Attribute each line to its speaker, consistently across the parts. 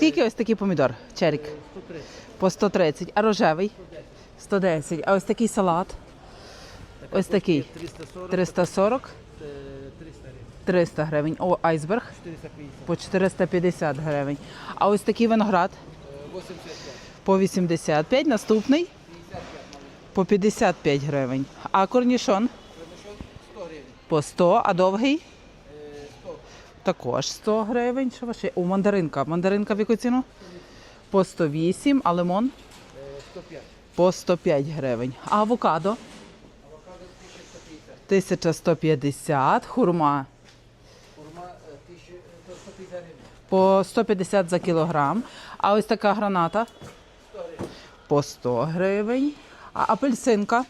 Speaker 1: Скільки ось такий помідор? Черік?
Speaker 2: 130.
Speaker 1: По 130. А рожевий? 110. А ось такий салат? Ось такий.
Speaker 2: 340,
Speaker 1: 340,
Speaker 2: е, 300 гривень.
Speaker 1: 300 гривень. О, айсберг
Speaker 2: 450.
Speaker 1: по 450 гривень. А ось такий виноград
Speaker 2: Е, 85.
Speaker 1: по 85. Наступний
Speaker 2: 55
Speaker 1: по 55 гривень. А корнішон
Speaker 2: Промішок 100 гривень.
Speaker 1: по 100, а довгий
Speaker 2: 100.
Speaker 1: Також 100 гривень. Що ваше? У мандаринка. Мандаринка в яку ціну? По 108, а лимон
Speaker 2: Е, 105.
Speaker 1: по 105 гривень. А авокадо
Speaker 2: Авокадо 1150.
Speaker 1: 1150, хурма
Speaker 2: Хурма е, 1000, е, то 150 гривень.
Speaker 1: по 150 за кілограм. А ось така граната
Speaker 2: 100 гривень.
Speaker 1: по 100 гривень. А апельсинка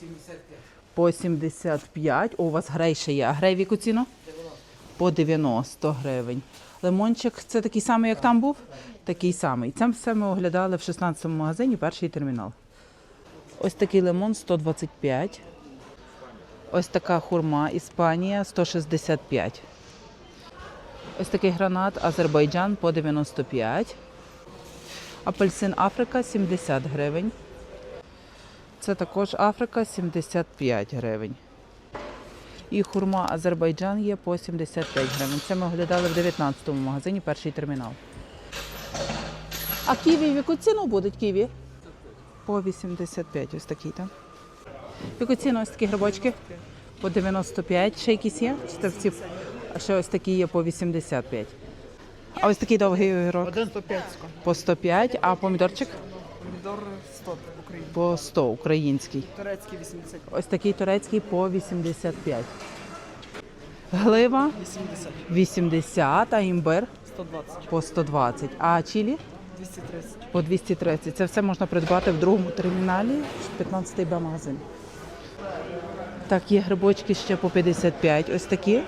Speaker 2: 75.
Speaker 1: по 75. О, у вас грей ще є. А грей в яку ціну?
Speaker 2: 90.
Speaker 1: По 90 гривень. Лимончик це такий самий, як там був? Такий самий. Це все ми оглядали в 16-му магазині, перший термінал. Ось такий лимон 125. Ось така хурма Іспанія 165. Ось такий гранат Азербайджан по 95. Апельсин Африка 70 гривень. Це також Африка 75 гривень. І хурма Азербайджан є по 75 гривень. Це ми оглядали в 19-му магазині, перший термінал. А ківі в яку ціну будуть ківі? По 85, ось такий, так? В яку ціну ось такі грибочки? По 95. Ще якісь є? Чи? А ще ось такі є по 85. А ось такий довгий огірок?
Speaker 3: Один 105
Speaker 1: По 105, а помідорчик?
Speaker 3: Помідор 100 Україна.
Speaker 1: По 100 український.
Speaker 3: Турецький 80.
Speaker 1: Ось такий турецький по 85. Глива
Speaker 3: 80.
Speaker 1: 80, а імбир
Speaker 3: 120.
Speaker 1: по 120. А чилі
Speaker 3: 230.
Speaker 1: по 230. Це все можна придбати в другому терміналі, 15-й Б магазин. Так, є грибочки ще по 55. Ось такі